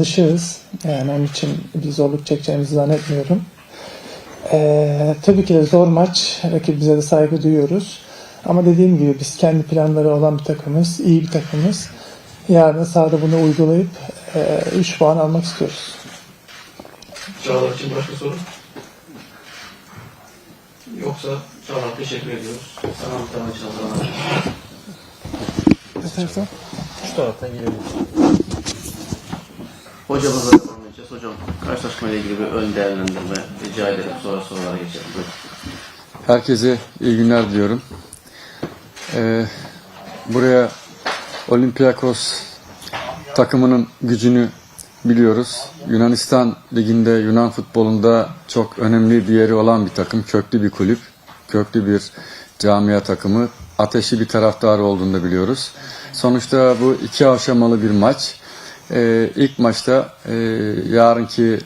alışığız. Yani onun için bir zorluk çekeceğimizi zannetmiyorum. Ee, tabii ki de zor maç. Rakibimize de saygı duyuyoruz. Ama dediğim gibi biz kendi planları olan bir takımız, iyi bir takımız. Yarın sahada bunu uygulayıp 3 puan almak istiyoruz. Çağlar için başka soru? Yoksa Çağlar teşekkür ediyoruz. Sana muhtemelen Çağlar. Yeterse. Şu taraftan girelim. Hocamıza edeceğiz. Hocam karşılaşmayla ilgili bir ön değerlendirme rica ederim. Sonra sorulara geçelim. Herkese iyi günler diliyorum. Ee, buraya Olympiakos takımının gücünü biliyoruz. Yunanistan liginde, Yunan futbolunda çok önemli bir yeri olan bir takım. Köklü bir kulüp, köklü bir camia takımı. Ateşli bir taraftarı olduğunu da biliyoruz. Sonuçta bu iki aşamalı bir maç. Ee, ilk maçta e, yarınki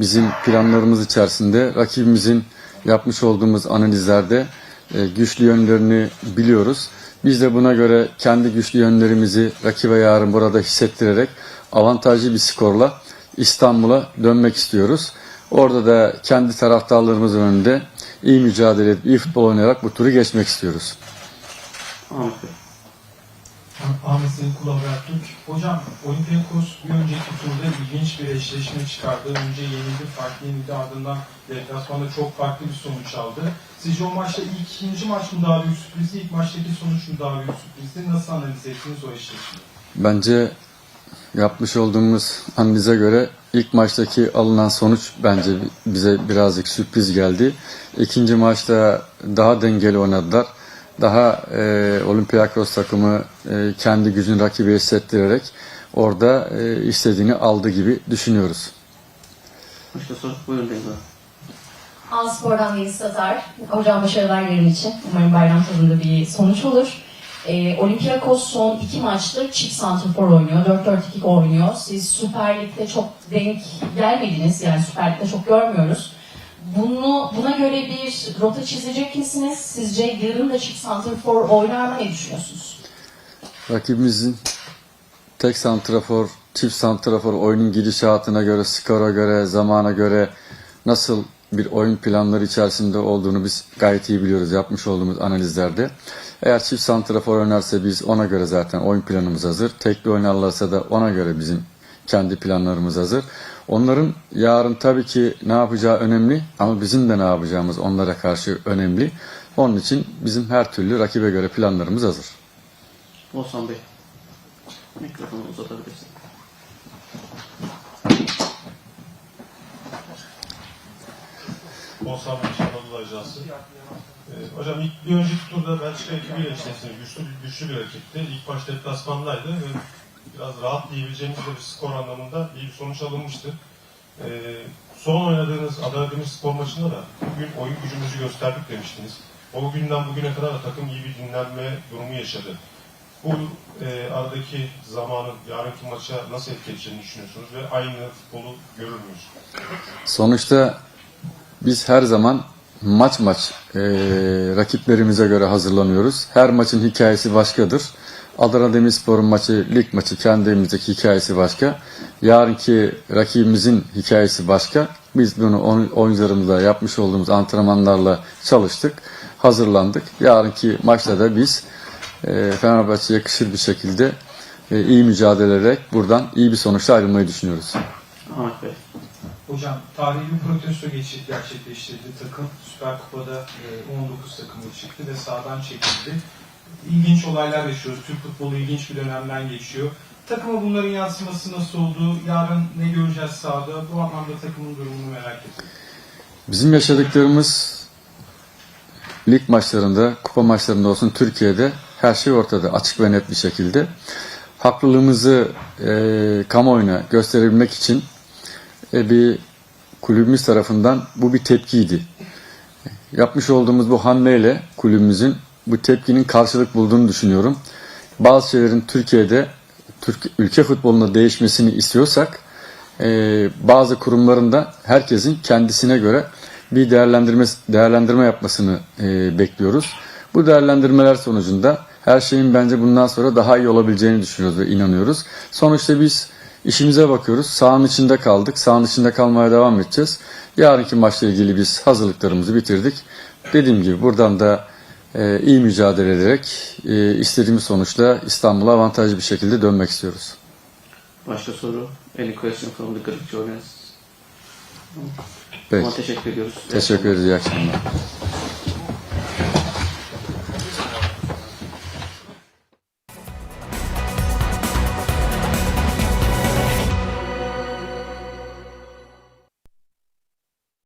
bizim planlarımız içerisinde rakibimizin yapmış olduğumuz analizlerde e, güçlü yönlerini biliyoruz. Biz de buna göre kendi güçlü yönlerimizi rakibe yarın burada hissettirerek avantajlı bir skorla İstanbul'a dönmek istiyoruz. Orada da kendi taraftarlarımızın önünde iyi mücadele edip iyi futbol oynayarak bu turu geçmek istiyoruz. Bey. Ahmet Senin Kulağı Türk. Hocam Olympiakos bir önceki turda ilginç bir eşleşme çıkardı. Önce yenildi, farklı yenildi ardından deplasmanda çok farklı bir sonuç aldı. Sizce o maçta ilk ikinci maç mı daha büyük sürprizdi, ilk maçtaki sonuç mu daha büyük sürprizdi? Nasıl analiz ettiniz o eşleşmeyi? Bence yapmış olduğumuz analize göre ilk maçtaki alınan sonuç bence bize birazcık sürpriz geldi. İkinci maçta daha dengeli oynadılar. Daha e, Olympiakos takımı e, kendi gücünü rakibe hissettirerek orada e, istediğini aldı gibi düşünüyoruz. Başka soru? Buyurun Beyza. Anspor'dan Deniz Tatar. Hocam başarılar yarın için. Umarım bayram tadında bir sonuç olur. Ee, Olympiakos son iki maçtır çift santrafor oynuyor. 4-4-2 oynuyor. Siz Süper Lig'de çok denk gelmediniz. Yani Süper Lig'de çok görmüyoruz. Bunu, buna göre bir rota çizecek misiniz? Sizce yarın da çift santrafor oynar mı? Ne düşünüyorsunuz? Rakibimizin tek santrafor, çift santrafor oyunun gidişatına göre, skora göre, zamana göre nasıl bir oyun planları içerisinde olduğunu biz gayet iyi biliyoruz yapmış olduğumuz analizlerde. Eğer çift santrafor oynarsa biz ona göre zaten oyun planımız hazır. Tekli oynarlarsa da ona göre bizim kendi planlarımız hazır. Onların yarın tabii ki ne yapacağı önemli ama bizim de ne yapacağımız onlara karşı önemli. Onun için bizim her türlü rakibe göre planlarımız hazır. Oğuzhan Bey. Mikrofonu uzatabilirsin. Oğuzhan Beş Anadolu Ajansı. Ee, hocam ilk bir önceki turda Belçika ekibiyle eşleştiniz. Güçlü, güçlü bir rakipti. İlk başta deplasmandaydı ve biraz rahat diyebileceğimiz bir skor anlamında iyi bir sonuç alınmıştı. Ee, son oynadığınız, adadığınız spor maçında da bugün oyun gücümüzü gösterdik demiştiniz. O günden bugüne kadar da takım iyi bir dinlenme durumu yaşadı. Bu e, aradaki zamanın yarınki maça nasıl etki edeceğini düşünüyorsunuz ve aynı futbolu görür müyüz? Sonuçta biz her zaman maç maç e, rakiplerimize göre hazırlanıyoruz. Her maçın hikayesi başkadır. Adana Demirspor'un maçı, lig maçı kendi evimizdeki hikayesi başka. Yarınki rakibimizin hikayesi başka. Biz bunu oyun- oyuncularımızla yapmış olduğumuz antrenmanlarla çalıştık, hazırlandık. Yarınki maçta da biz e, Fenerbahçe'ye yakışır bir şekilde e, iyi mücadele ederek buradan iyi bir sonuçla ayrılmayı düşünüyoruz. Ahmet Bey. Hocam tarihi bir protesto geçir, gerçekleştirdi takım. Süper Kupa'da e, 19 takımı çıktı ve sahadan çekildi. İlginç olaylar yaşıyoruz. Türk futbolu ilginç bir dönemden geçiyor. Takıma bunların yansıması nasıl oldu? Yarın ne göreceğiz sahada? Bu anlamda takımın durumunu merak ediyorum. Bizim yaşadıklarımız lig maçlarında, kupa maçlarında olsun Türkiye'de her şey ortada açık ve net bir şekilde. Haklılığımızı e, kamuoyuna gösterebilmek için e, bir kulübümüz tarafından bu bir tepkiydi. Yapmış olduğumuz bu hamleyle kulübümüzün bu tepkinin karşılık bulduğunu düşünüyorum. Bazı şeylerin Türkiye'de Türk ülke futbolunda değişmesini istiyorsak e, bazı kurumların da herkesin kendisine göre bir değerlendirme değerlendirme yapmasını e, bekliyoruz. Bu değerlendirmeler sonucunda her şeyin bence bundan sonra daha iyi olabileceğini düşünüyoruz ve inanıyoruz. Sonuçta biz işimize bakıyoruz. Sahanın içinde kaldık. Sahanın içinde kalmaya devam edeceğiz. Yarınki maçla ilgili biz hazırlıklarımızı bitirdik. Dediğim gibi buradan da e, iyi mücadele ederek e, istediğimiz sonuçla İstanbul'a avantajlı bir şekilde dönmek istiyoruz. Başka soru? Any question from the Greek journalists? Peki. Ama teşekkür ediyoruz. Teşekkür ederiz. İyi akşamlar.